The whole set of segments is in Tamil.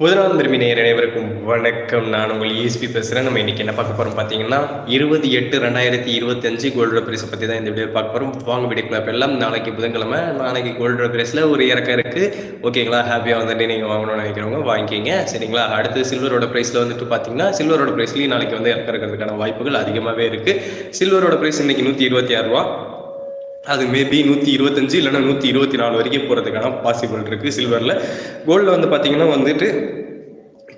முதலாம் பெருமை நேர் அனைவருக்கும் வணக்கம். நான் உங்கள் இஎஸ்பி பேசுகிறேன் நம்ம இன்றைக்கி என்ன பார்க்க போகிறோம் பார்த்தீங்கன்னா இருபது எட்டு ரெண்டாயிரத்தி இருபத்தஞ்சு கோல்டு பிரைஸை பற்றி தான் இந்த வீடியோ பார்க்க போகிறோம் வாங்க வீடியோக்குள்ள எல்லாம் நாளைக்கு புதன்கிழமை நாளைக்கு கோல்டு பிரைஸில் ஒரு இறக்கம் இருக்குது ஓகேங்களா ஹாப்பியாக வந்துட்டு நீங்கள் வாங்கணும்னு நினைக்கிறவங்க வாங்கிக்கிங்க. சரிங்களா? அடுத்து சில்வரோட ப்ரைஸில் வந்துட்டு பார்த்தீங்கன்னா சில்வரோட ப்ரைஸ்லேயும் நாளைக்கு வந்து இறக்க இருக்கிறதுக்கான வாய்ப்புகள் அதிகமாகவே இருக்குது சில்வரோட ப்ரைஸ் இன்றைக்கி நூற்றி இருபத்தி ஆறுரூவா அது மேபி நூற்றி இருபத்தஞ்சு இல்லைன்னா நூற்றி இருபத்தி நாலு வரைக்கும் போகிறதுக்கான பாசிபிள் இருக்குது சில்வரில் கோல்டில் வந்து பார்த்தீங்கன்னா வந்துட்டு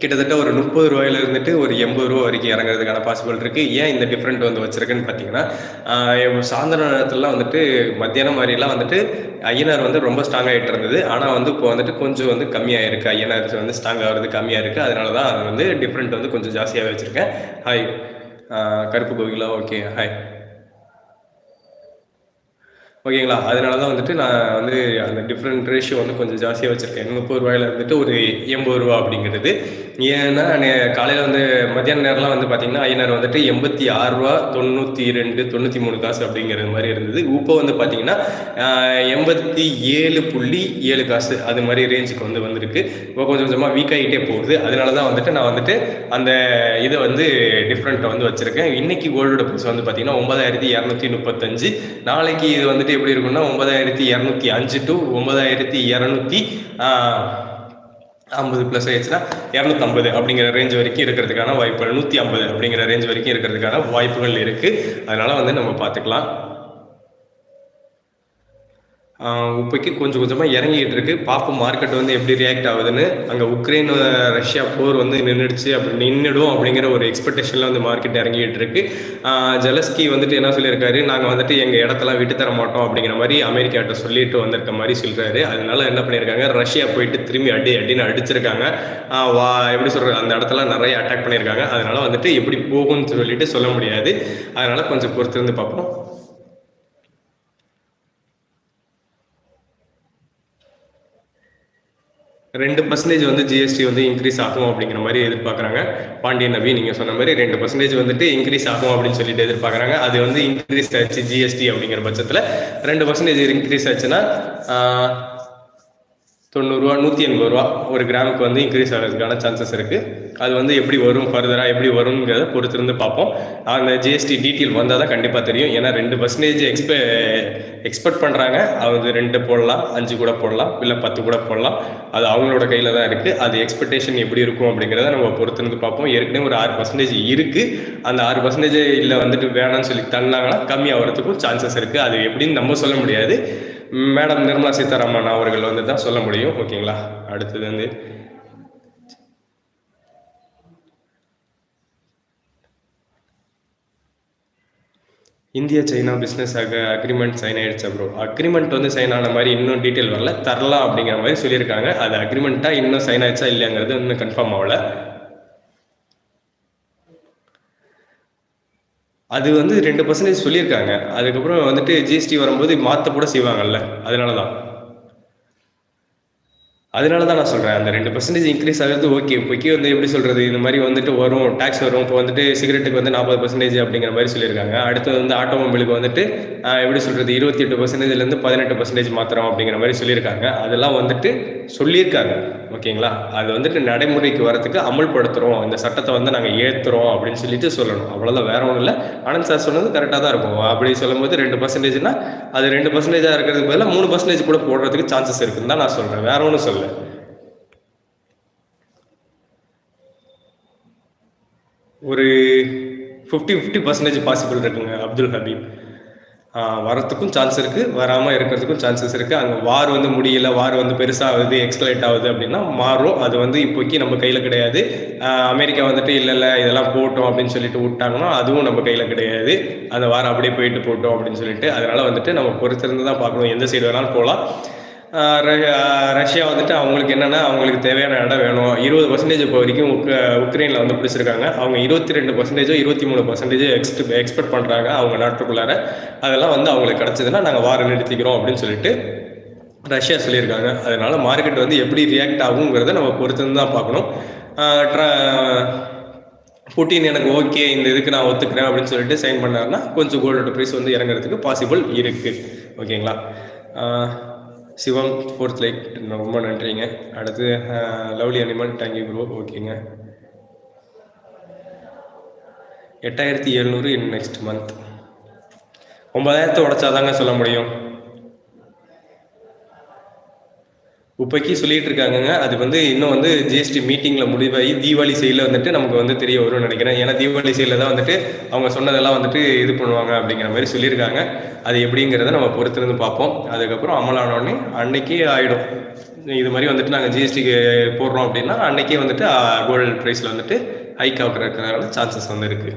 கிட்டத்தட்ட ஒரு முப்பது ரூபாயில இருந்துட்டு ஒரு எண்பது ரூபா வரைக்கும் இறங்குறதுக்கான பாசிபிள் இருக்குது ஏன் இந்த டிஃப்ரெண்ட் வந்து வச்சிருக்குன்னு பார்த்தீங்கன்னா ஆஹ் சாயந்தர நேரத்துலலாம் வந்துட்டு மத்தியானம் மாதிரிலாம் வந்துட்டு ஐயனார் வந்து ரொம்ப ஸ்ட்ராங் ஆகிட்டு இருந்தது. ஆனால் வந்து இப்போ வந்துட்டு கொஞ்சம் வந்து கம்மியாக இருக்குது ஐயனார் வந்து ஸ்ட்ராங் ஆகிறது கம்மியாக இருக்குது அதனால தான் அது வந்து டிஃப்ரெண்ட் வந்து கொஞ்சம் ஜாஸ்தியாகவே வச்சுருக்கேன். ஹாய் கருப்பு கோவிலா? ஓகே ஹாய் ஓகேங்களா? அதனால தான் வந்துட்டு நான் வந்து அந்த டிஃப்ரெண்ட் ரேஷியோ வந்து கொஞ்சம் ஜாஸ்தியாக வச்சுருக்கேன். முப்பது ரூபாயில இருந்துட்டு ஒரு எண்பது ரூபா அப்படிங்கிறது. ஏன்னா காலையில் வந்து மத்தியான நேரம்லாம் வந்து பார்த்தீங்கன்னா ஐநர் வந்துட்டு எண்பத்தி ஆறு ரூபா தொண்ணூற்றி ரெண்டு தொண்ணூற்றி மூணு காசு அப்படிங்கிற மாதிரி இருந்தது. இப்போ வந்து பார்த்தீங்கன்னா எண்பத்தி ஏழு புள்ளி ஏழு காசு அது மாதிரி ரேஞ்சுக்கு வந்து வந்திருக்கு. இப்போ கொஞ்சம் கொஞ்சமாக வீக் ஆகிட்டே போகுது. அதனால தான் வந்துட்டு நான் வந்துட்டு அந்த இதை வந்து டிஃப்ரெண்ட்டை வந்து வச்சுருக்கேன். இன்னைக்கு கோல்டோட ப்ரைஸ் வந்து பார்த்தீங்கன்னா ஒன்பதாயிரத்தி இரநூத்தி முப்பத்தஞ்சு. நாளைக்கு இது வந்துட்டு எப்படி இருக்கும்னா ஒன்பதாயிரத்தி இரநூத்தி அஞ்சு டு ஒன்பதாயிரத்தி இரநூத்தி ஐம்பது ப்ளஸ் ஆயிடுச்சுன்னா இரநூத்தம்பது அப்படிங்கிற ரேஞ்ச் வரைக்கும் இருக்கிறதுக்கான வாய்ப்புகள். நூற்றி ஐம்பது அப்படிங்கிற ரேஞ்ச் வரைக்கும் இருக்கிறதுக்கான வாய்ப்புகள் இருக்குது அதனால் வந்து நம்ம பார்த்துக்கலாம். இப்போக்கி கொஞ்சம் கொஞ்சமாக இறங்கிட்டு இருக்கு. பார்ப்போம் மார்க்கெட் வந்து எப்படி ரியாக்ட் ஆகுதுன்னு. அங்கே உக்ரைன் ரஷ்யா போர் வந்து நின்றுடுச்சு அப்படி நின்றுடும் அப்படிங்கிற ஒரு எக்ஸ்பெக்டேஷனில் வந்து மார்க்கெட் இறங்கிக்கிட்டு இருக்கு. ஜெலஸ்கி வந்துட்டு என்ன சொல்லியிருக்காரு? நாங்கள் வந்துட்டு எங்கள் இடத்தெல்லாம் விட்டு தர மாட்டோம் அப்படிங்கிற மாதிரி அமெரிக்காட்ட சொல்லிட்டு வந்திருக்க மாதிரி சொல்கிறாரு அதனால என்ன பண்ணியிருக்காங்க? ரஷ்யா போயிட்டு திரும்பி அடி அடின்னு அடிச்சிருக்காங்க. வா எப்படி சொல்கிறது அந்த இடத்துல நிறைய அட்டாக் பண்ணியிருக்காங்க. அதனால வந்துட்டு எப்படி போகும்னு சொல்லிட்டு சொல்ல முடியாது. அதனால கொஞ்சம் பொறுத்திருந்து பார்ப்போம் ரெண்டு பர்சன்டேஜ் வந்து ஜிஎஸ்டி வந்து இன்க்ரீஸ் ஆகும் அப்படிங்கிற மாதிரி எதிர்பார்க்குறாங்க. பாண்டியன் நபி நீங்கள் சொன்ன மாதிரி ரெண்டு பர்சன்டேஜ் வந்துட்டு இன்க்ரீஸ் ஆகும் அப்படின்னு சொல்லிட்டு எதிர்பார்க்குறாங்க. அது வந்து இன்க்ரீஸ் ஆச்சு ஜிஎஸ்டி அப்படிங்கிற பட்சத்தில். ரெண்டு பர்சன்டேஜ் இன்க்ரீஸ் ஆச்சுன்னா தொண்ணூறுரூவா நூற்றி எண்பது ரூபா ஒரு கிராமுக்கு வந்து இன்க்ரீஸ் ஆகிறதுக்கான சான்சஸ் இருக்குது அது வந்து எப்படி வரும் ஃபர்தராக எப்படி வருங்கிறத பொறுத்திருந்து பார்ப்போம். அந்த ஜிஎஸ்டி டீட்டெயில் வந்தால் தான் கண்டிப்பாக தெரியும். ஏன்னா ரெண்டு பர்சன்டேஜ் எக்ஸ்பெ எக்ஸ்பெக்ட் பண்ணுறாங்க அது ரெண்டு போடலாம் அஞ்சு கூட போடலாம் இல்லை பத்து கூட போடலாம். அது அவங்களோட கையில் தான் இருக்குது அது எக்ஸ்பெக்டேஷன் எப்படி இருக்கும் அப்படிங்கிறத நம்ம பொறுத்திருந்து பார்ப்போம். ஏற்கனவே ஒரு ஆறு பர்சன்டேஜ் இருக்குது அந்த ஆறு பர்சன்டேஜ் இல்லை வந்துட்டு வேணாம்னு சொல்லி தந்தாங்கன்னா கம்மி ஆகிறதுக்கும் சான்சஸ் இருக்குது அது எப்படின்னு நம்ம சொல்ல முடியாது. மேடம் நிர்மலா சீதாராமன் அவர்கள் வந்து தான் சொல்ல முடியும் ஓகேங்களா? அடுத்தது வந்து இந்தியா சைனா பிஸ்னஸ் அக அக்ரிமெண்ட் சைன் ஆயிடுச்சு ப்ரோ அக்ரிமெண்ட் வந்து சைன் ஆன மாதிரி இன்னும் டீட்டெயில் வரல. தரலாம் அப்படிங்கிற மாதிரி சொல்லியிருக்காங்க. அது அக்ரிமெண்ட்டாக இன்னும் சைன் ஆயிடுச்சா இல்லையாங்கிறது இன்னும் கன்ஃபார்ம் ஆகல. அது வந்து ரெண்டு பர்சன்டேஜ் சொல்லியிருக்காங்க. அதுக்கப்புறம் வந்துட்டு ஜிஎஸ்டி வரும்போது மாற்ற கூட செய்வாங்கல்ல. அதனால தான் அதனால தான் நான் சொல்கிறேன் அந்த ரெண்டு பர்சன்டேஜ் இன்க்ரீஸ் ஆகிறது ஓகே இப்போக்கி வந்து எப்படி சொல்கிறது இந்த மாதிரி வந்துட்டு வரும் டேக்ஸ் வரும். இப்போ வந்துட்டு சிகரெட்டுக்கு வந்து நாற்பது பர்சன்டேஜ் அப்படிங்கிற மாதிரி சொல்லியிருக்காங்க. அடுத்து வந்து ஆட்டோமொபைலுக்கு வந்துட்டு எப்படி சொல்கிறது இருபத்தி எட்டு பர்சன்டேஜ்லேருந்து பதினெட்டு பர்சன்டேஜ் மாத்திரம் அப்படிங்கிற மாதிரி சொல்லியிருக்காங்க. அதெல்லாம் வந்துட்டு சொல்லியிருக்காங்க. ஓகேங்களா? அது வந்துட்டு நடைமுறைக்கு வரத்துக்கு அமல்படுத்துகிறோம் இந்த சட்டத்தை வந்து நாங்கள் ஏற்றுறோம் அப்படின்னு சொல்லிட்டு சொல்லணும். அவ்வளோதான் வேற ஒன்றும் இல்லை. ஆனந்த் சார் சொன்னது கரெக்டாக தான் இருக்கும். அப்படி சொல்லும்போது ரெண்டு பர்சன்டேஜ்னா அது ரெண்டு பர்சன்டேஜாக இருக்கிறதுக்கு பதிலாக மூணு பர்சன்டேஜ் கூட போடுறதுக்கு சான்சஸ் இருக்குன்னு தான் நான் சொல்கிறேன் வேற ஒன்றும் சொல்லலை. ஒரு ஃபிஃப்டி ஃபிஃப்டி பர்சன்டேஜ் பாசிபிள் இருக்குங்க அப்துல் ஹபீப். வரத்துக்கும் சான்ஸ் இருக்குது வராமல் இருக்கிறதுக்கும் சான்சஸ் இருக்குது அங்கே வார் வந்து முடியல வார் வந்து பெருசாக ஆகுது எக்ஸ்கலேட் ஆகுது அப்படின்னா மாறும். அது வந்து இப்போக்கி நம்ம கையில் கிடையாது. அமெரிக்கா வந்துட்டு இல்லை இல்லை இதெல்லாம் போட்டோம் அப்படின்னு சொல்லிட்டு விட்டாங்கன்னா அதுவும் நம்ம கையில் கிடையாது. அந்த வாரம் அப்படியே போயிட்டு போட்டோம் அப்படின்னு சொல்லிட்டு அதனால் வந்துட்டு நம்ம பொறுத்திருந்து தான் பார்க்கணும். எந்த சைடு வேணாலும் போகலாம். ரஷ்யா வந்துட்டு அவங்களுக்கு என்னன்னா அவங்களுக்கு தேவையான இடம் வேணும். இருபது பர்சன்டேஜ் இப்போ வரைக்கும் உக்ர உக்ரைனில் வந்து பிடிச்சிருக்காங்க. அவங்க இருபத்தி ரெண்டு பர்சன்டேஜோ இருபத்தி மூணு பர்சன்டேஜோ எக்ஸ்ட் எக்ஸ்பெக்ட் பண்ணுறாங்க அவங்க நாட்டுக்குள்ளார. அதெல்லாம் வந்து அவங்களுக்கு கிடச்சதுன்னா நாங்கள் வாரம் நிறுத்திக்கிறோம் அப்படின்னு சொல்லிட்டு ரஷ்யா சொல்லியிருக்காங்க. அதனால மார்க்கெட் வந்து எப்படி ரியாக்ட் ஆகுங்கிறத நம்ம பொறுத்து தான் பார்க்கணும். புட்டின் எனக்கு ஓகே இந்த இதுக்கு நான் ஒத்துக்கிறேன் அப்படின்னு சொல்லிட்டு சைன் பண்ணாருன்னா கொஞ்சம் கோல்டோட ப்ரைஸ் வந்து இறங்குறதுக்கு பாசிபிள் இருக்குது ஓகேங்களா சிவம் ஃபோர்த் லைக் ரொம்ப நன்றிங்க. அடுத்து லவ்லி அனிமல் தேங்க்யூ ப்ரோ ஓகேங்க. எட்டாயிரத்தி எழுநூறு இன் நெக்ஸ்ட் மந்த் ஒன்பதாயிரத்தை உடச்சாதாங்க சொல்ல முடியும். இப்போக்கி சொல்லிட்டு இருக்காங்கங்க அது வந்து இன்னும் வந்து ஜிஎஸ்டி மீட்டிங்கில் முடிவாகி தீபாவளி சைடில் வந்துட்டு நமக்கு வந்து தெரிய வரும்னு நினைக்கிறேன். ஏன்னா தீபாவளி சைடில் தான் வந்துட்டு அவங்க சொன்னதெல்லாம் வந்துட்டு இது பண்ணுவாங்க அப்படிங்கிற மாதிரி சொல்லியிருக்காங்க. அது எப்படிங்கிறத நம்ம பொறுத்திருந்து பார்ப்போம். அதுக்கப்புறம் அமலானோடனே அன்னைக்கே ஆகிடும் இது மாதிரி வந்துட்டு நாங்கள் ஜிஎஸ்டிக்கு போடுறோம் அப்படின்னா அன்னைக்கே வந்துட்டு கோல்டு ப்ரைஸில் வந்துட்டு ஹைக் ஆகிறதுக்கான சான்சஸ் வந்து இருக்குது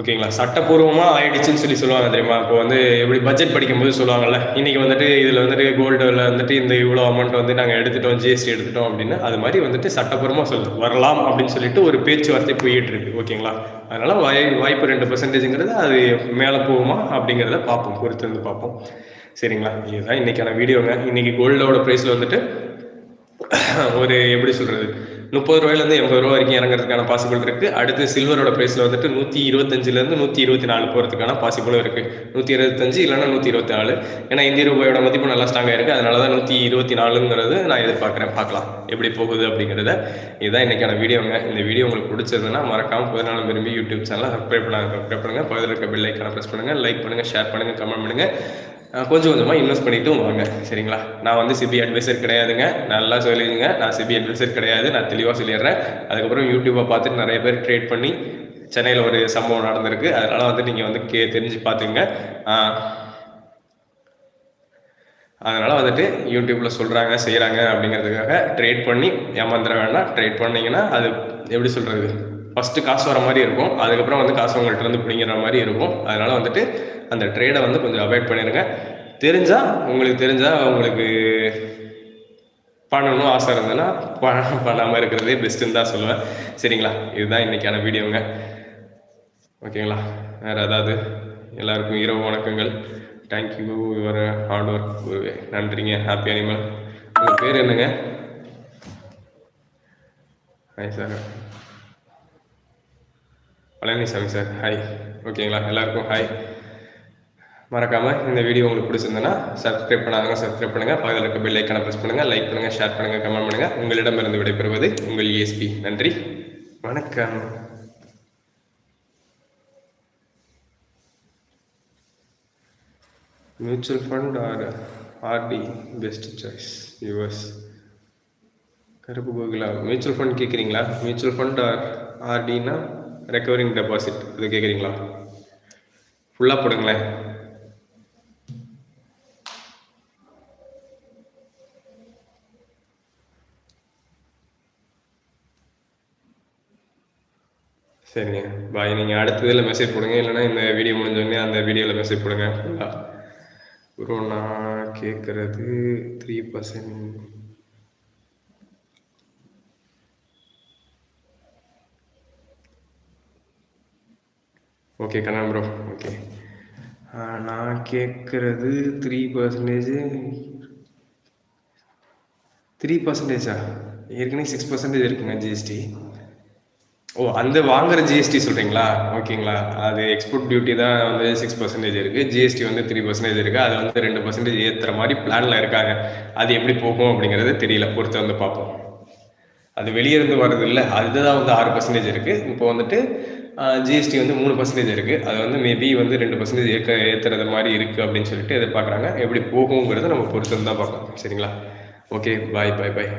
ஓகேங்களா? சட்டப்பூர்வமாக ஆயிடுச்சுன்னு சொல்லி சொல்லுவாங்க தெரியுமா? இப்போ வந்து எப்படி பட்ஜெட் படிக்கும்போது சொல்லுவாங்கல்ல இன்னைக்கு வந்துட்டு இதில் வந்துட்டு கோல்டில் வந்துட்டு இந்த இவ்வளோ அமௌண்ட் வந்து நாங்கள் எடுத்துட்டோம் ஜிஎஸ்டி எடுத்துட்டோம் அப்படின்னு அது மாதிரி வந்துட்டு சட்டப்பூர்வமாக சொல்லு வரலாம் அப்படின்னு சொல்லிட்டு ஒரு பேச்சுவார்த்தை போயிட்டு இருக்கு ஓகேங்களா? அதனால வாய் வாய்ப்பு ரெண்டு பர்சன்டேஜுங்கிறது அது மேலே போகுமா அப்படிங்கிறத பார்ப்போம் பொறுத்து வந்து பார்ப்போம். சரிங்களா? இதுதான் இன்னைக்கான வீடியோங்க இன்னைக்கு கோல்டோட ப்ரைஸில் வந்துட்டு ஒரு எப்படி சொல்கிறது முப்பது ரூபாயிலேருந்து எண்பது ரூபா வரைக்கும் இறங்குறதுக்கான பாசிபிள் இருக்குது அடுத்து சில்வரோட பிரைஸ்ல வந்துட்டு நூற்றி இருபத்தஞ்சிலேருந்து நூற்றி இருபத்தி நாலு போகிறதுக்கான பாசிபிளும் இருக்குது நூற்றி இருபத்தஞ்சு இல்லைன்னா நூற்றி இருபத்தி நாலு. ஏன்னா இந்திய ரூபாயோட மதிப்பு நல்லா ஸ்ட்ராங்காக இருக்கு. அதனால தான் நூற்றி இருபத்தி நாலுங்கிறது நான் எதிர்பார்க்குறேன். பார்க்கலாம். எப்படி போகுது அப்படிங்கிறத. இதுதான் இன்னைக்கான வீடியோங்க. இந்த வீடியோ உங்களுக்கு பிடிச்சிருந்ததுன்னா மறக்காமல் பதினாலும் விரும்பி யூடியூப் சேனலை சப்ஸ்கிரைப் பண்ண சப்ஸ்கிரைப் பண்ணுங்கள் பகுதியில் இருக்க பெல் ஐக்கான ப்ரெஸ் பண்ணுங்கள் லைக் பண்ணுங்கள் ஷேர் பண்ணுங்கள் கமெண்ட் பண்ணுங்கள் கொஞ்சம் கொஞ்சமாக இன்வெஸ்ட் பண்ணிட்டும் வாங்க. சரிங்களா? நான் வந்து சிபி அட்வைசர் கிடையாதுங்க. நல்லா சொல்லிடுங்க. நான் சிபி அட்வைசர் கிடையாது. நான் தெளிவாக சொல்லிடுறேன். அதுக்கப்புறம் யூடியூப்பை பார்த்துட்டு நிறைய பேர் ட்ரேட் பண்ணி சென்னையில் ஒரு சம்பவம் நடந்திருக்கு. அதனால் வந்து நீங்கள் வந்து கே தெரிஞ்சு பார்த்துங்க அதனால் வந்துட்டு யூடியூப்பில் சொல்கிறாங்க செய்கிறாங்க அப்படிங்கிறதுக்காக ட்ரேட் பண்ணி ஏமாந்துட வேண்டாம். ட்ரேட் பண்ணிங்கன்னா அது எப்படி சொல்கிறது ஃபஸ்ட்டு காசு வர மாதிரி இருக்கும். அதுக்கப்புறம் வந்து காசு உங்கள்கிட்ட இருந்து பிடிங்கிற மாதிரி இருக்கும். அதனால் வந்துட்டு அந்த ட்ரேடை வந்து கொஞ்சம் அவாய்ட் பண்ணிடுங்க தெரிஞ்சால் உங்களுக்கு தெரிஞ்சால் உங்களுக்கு பண்ணணும் ஆசை இருந்ததுன்னா பண்ணாமல் இருக்கிறதே பெஸ்ட்டுன்னு தான் சொல்லுவேன். சரிங்களா? இதுதான் இன்றைக்கான வீடியோங்க. ஓகேங்களா? வேறு ஏதாவது? எல்லாருக்கும் இரவு வணக்கங்கள். தேங்க்யூ யுவர் ஹார்ட் ஒர்க் குருவே நன்றிங்க. ஹாப்பி அனிமல் உங்கள் பேர் என்னங்க? Hi sir Palaniswami sir hi ஓகேங்களா? எல்லாருக்கும் ஹாய் மறக்காமல் இந்த வீடியோ உங்களுக்கு பிடிச்சிருந்தனா சப்ஸ்கிரைப் பண்ணாதவங்க சப்ஸ்கிரைப் பண்ணுங்கள் பக்கத்தில் இருக்க பெல் ஐக்கனை ப்ரெஸ் பண்ணுங்கள் லைக் பண்ணுங்கள் ஷேர் பண்ணுங்கள் கமெண்ட் பண்ணுங்கள் உங்களிடமிருந்து விடைபெறுவது உங்கள் இஎஸ்பி நன்றி. வணக்கம். Mutual fund or RD best choice US கருப்பு கோகிலா மியூச்சுவல் ஃபண்ட் கேட்குறீங்களா மியூச்சுவல் ஃபண்ட் ஆர் ஆர்டினா ரெக்கவரிங் டெபாசிட் இது கேட்குறீங்களா ஃபுல்லாக போடுங்களேன். சரிங்க. பாய் நீங்கள் அடுத்த இதில் மெசேஜ் போடுங்க. இல்லைன்னா இந்த வீடியோ முடிஞ்சோடனே அந்த வீடியோவில் மெசேஜ் போடுங்க. ப்ரோ நான் கேட்குறது த்ரீ பர்சன்ட் ஓகே கண்ணா ப்ரோ ஓகே நான் கேட்குறது த்ரீ பர்சன்டேஜ் த்ரீ பர்சன்டேஜா ஏற்கனவே சிக்ஸ் பர்சன்டேஜ் இருக்குங்க ஜிஎஸ்டி ஓ அந்த வாங்குற ஜிஎஸ்டி சொல்றீங்களா? ஓகேங்களா அது எக்ஸ்போர்ட் டியூட்டி தான் வந்து சிக்ஸ் பர்சன்டேஜ் இருக்குது ஜிஎஸ்டி வந்து த்ரீ பர்சன்டேஜ் இருக்குது அது வந்து ரெண்டு பர்சன்டேஜ் ஏற்றுற மாதிரி பிளானில் இருக்காங்க. அது எப்படி போகும் அப்படிங்கிறது தெரியல. பொறுத்து வந்து பார்ப்போம். அது வெளியே இருந்து வர்றது இல்லை. அதுதான் வந்து ஆறு பர்சன்டேஜ் இருக்குது இப்போ வந்துட்டு ஜிஎஸ்டி வந்து மூணு பர்சன்டேஜ் இருக்குது அது வந்து மேபி வந்து ரெண்டு பர்சன்டேஜ் ஏற்க ஏற்றுறது மாதிரி இருக்குது அப்படின்னு சொல்லிட்டு எதிர்பார்க்குறாங்க. எப்படி போகுங்கிறத நம்ம பொறுத்து தான் பார்க்கலாம் சரிங்களா? ஓகே பாய் பாய் பாய்